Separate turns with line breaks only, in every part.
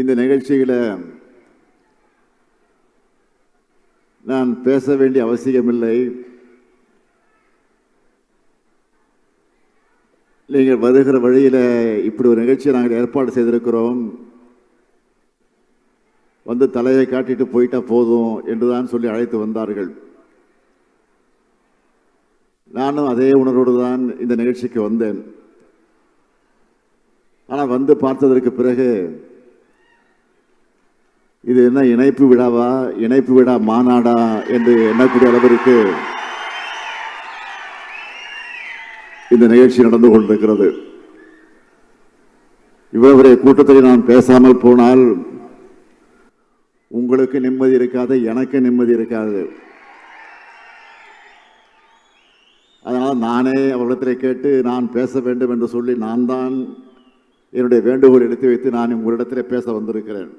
இந்த நிகழ்ச்சியில் நான் பேச வேண்டிய அவசியமில்லை. நீங்கள் வருகிற வழியில் இப்படி ஒரு நிகழ்ச்சியை நாங்கள் ஏற்பாடு செய்திருக்கிறோம். வந்து தலையை காட்டிட்டு போயிட்டா போதும் என்றுதான் சொல்லி அழைத்து வந்தார்கள். நானும் அதே உணர்வோடு தான் இந்த நிகழ்ச்சிக்கு வந்தேன். ஆனால் வந்து பார்த்ததற்கு பிறகு இது என்ன இணைப்பு விழாவா? இணைப்பு விழா மாநாடா என்று எண்ணக்கூடிய அளவிற்கு இந்த நிகழ்ச்சி நடந்து கொண்டிருக்கிறது. இவ்வளவு கூட்டத்தில் நான் பேசாமல் போனால் உங்களுக்கு நிம்மதி இருக்காது எனக்கு நிம்மதி இருக்காது. அதனால் நானே அவரிடத்தில் கேட்டு நான் பேச வேண்டும் என்று சொல்லி நான் தான் என்னுடைய வேண்டுகோள் எடுத்து வைத்து நான் உங்களிடத்தில் பேச வந்திருக்கிறேன்.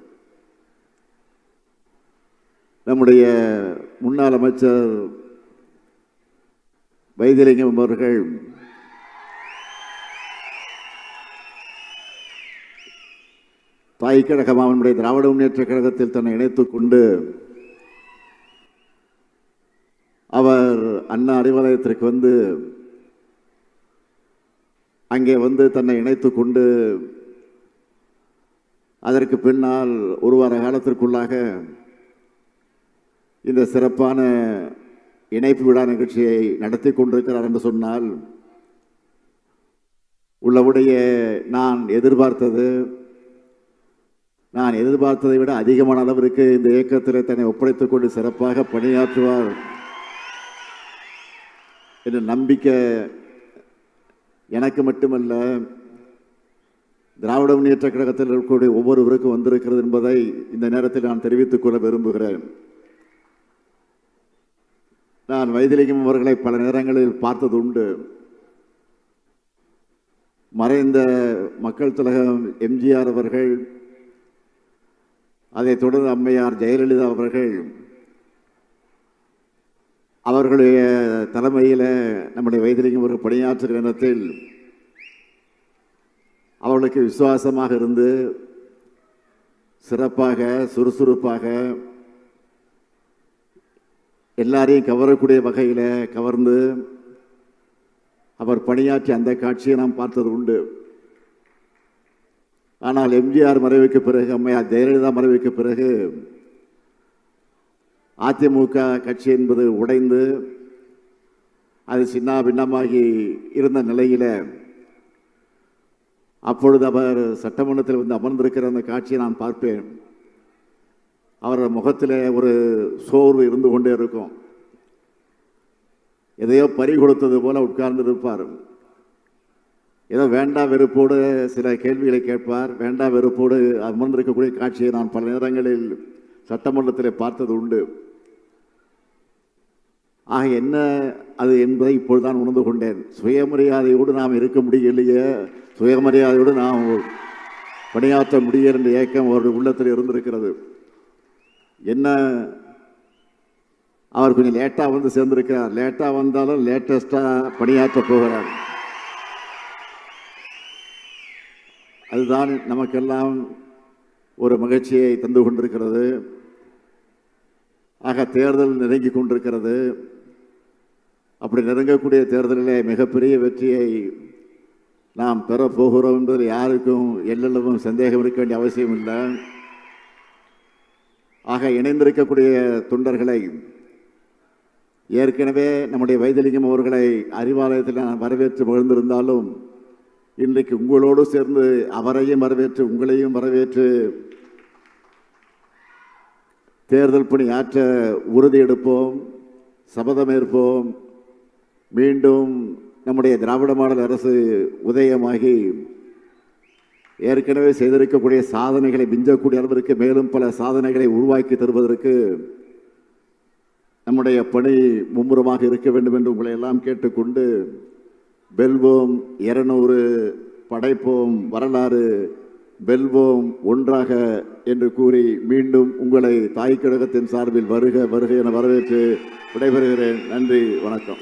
நம்முடைய முன்னாள் அமைச்சர் வைத்தியலிங்கம் அவர்கள் தாய் கழகம் அவனுடைய திராவிட முன்னேற்ற கழகத்தில் தன்னை இணைத்துக் கொண்டு அவர் அண்ணா அறிவாலயத்திற்கு வந்து அங்கே வந்து தன்னை இணைத்துக் கொண்டு அதற்கு பின்னால் ஒரு வார காலத்திற்குள்ளாக இந்த சிறப்பான இணைப்பு விழா நிகழ்ச்சியை நடத்தி கொண்டிருக்கிறார் என்று சொன்னால் உள்ளவுடைய நான் எதிர்பார்த்தது நான் எதிர்பார்த்ததை விட அதிகமான அளவிற்கு இந்த இயக்கத்தில் தன்னை ஒப்படைத்துக் கொண்டு சிறப்பாக பணியாற்றுவார் என்ற நம்பிக்கை எனக்கு மட்டுமல்ல திராவிட முன்னேற்ற கழகத்தில் இருக்கக்கூடிய ஒவ்வொருவருக்கும் வந்திருக்கிறது என்பதை இந்த நேரத்தில் நான் தெரிவித்துக் கொள்ள விரும்புகிறேன். நான் வைத்திலிங்கம் அவர்களை பல நேரங்களில் பார்த்தது உண்டு மறைந்த மக்கள் திலகம் எம்ஜிஆர் அவர்கள் அதைத் தொடர்ந்து அம்மையார் ஜெயலலிதா அவர்கள் அவர்களுடைய தலைமையில் நம்முடைய வைத்திலிங்கம் அவர்கள் பணியாற்றுகிற நேரத்தில் அவர்களுக்கு விசுவாசமாக இருந்து சிறப்பாக சுறுசுறுப்பாக எல்லாரையும் கவரக்கூடிய வகையில் கவர்ந்து அவர் பணியாற்றிய அந்த காட்சியை நாம் பார்த்தது உண்டு. ஆனால் எம்ஜிஆர் மறைவுக்கு பிறகு அம்மையார் ஜெயலலிதா மறைவுக்கு பிறகு அதிமுக கட்சி என்பது உடைந்து அது சின்ன பின்னமாகி இருந்த நிலையில் அப்பொழுது அவர் சட்டமன்றத்தில் வந்து அமர்ந்திருக்கிற அந்த காட்சியை நான் பார்ப்பேன். அவர் முகத்தில் ஒரு சோர்வு இருந்து கொண்டே இருக்கும். எதையோ பறி கொடுத்தது போல உட்கார்ந்து இருப்பார். ஏதோ வேண்டா வெறுப்போடு சில கேள்விகளை கேட்பார். வேண்டா வெறுப்போடு அமர்ந்திருக்கக்கூடிய காட்சியை நான் பல நேரங்களில் சட்டமன்றத்தில் பார்த்தது உண்டு. ஆக என்ன அது என்பதை இப்பொழுதுதான் உணர்ந்து கொண்டேன். சுயமரியாதையோடு நாம் இருக்க முடியலையே. சுயமரியாதையோடு நாம் பணியாற்ற முடியல என்ற ஏக்கம் அவருடைய உள்ளத்தில் இருந்திருக்கிறது. என்ன? அவர் கொஞ்சம் லேட்டாக வந்து சேர்ந்திருக்கிறார். லேட்டாக வந்தாலும் லேட்டஸ்ட்டாக பணியாற்ற போகிறார். அதுதான் நமக்கெல்லாம் ஒரு மகிழ்ச்சியை தந்து கொண்டிருக்கிறது. ஆக தேர்தல் நெருங்கி கொண்டிருக்கிறது. அப்படி நெருங்கக்கூடிய தேர்தலிலே மிகப்பெரிய வெற்றியை நாம் பெறப்போகிறோம் என்பதில் யாருக்கும் எல்லளவும் சந்தேகம் இருக்க வேண்டிய அவசியம் இல்லை ஆக இணைந்திருக்கக்கூடிய தொண்டர்களை ஏற்கனவே நம்முடைய வைத்திலிங்கம் அவர்களை அறிவாலயத்தில் நான் வரவேற்று மகிழ்ந்திருந்தாலும் இன்றைக்கு உங்களோடு சேர்ந்து அவரையும் வரவேற்று உங்களையும் வரவேற்று தேர்தல் பணி ஆற்ற உறுதி எடுப்போம் சபதமேற்போம் மீண்டும் நம்முடைய திராவிட மாடல் அரசு உதயமாகி ஏற்கனவே செய்திருக்கக்கூடிய சாதனைகளை மிஞ்சக்கூடிய அளவிற்கு மேலும் பல சாதனைகளை உருவாக்கி தருவதற்கு நம்முடைய பணி மும்முரமாக இருக்க வேண்டும் என்று உங்களை எல்லாம் கேட்டுக்கொண்டு வெல்வோம் இருநூறு படைப்போம் வரலாறு வெல்வோம் ஒன்றாக என்று கூறி மீண்டும் உங்களை தாய் கழகத்தின் சார்பில் வருக வருக என வரவேற்று விடைபெறுகிறேன். நன்றி வணக்கம்.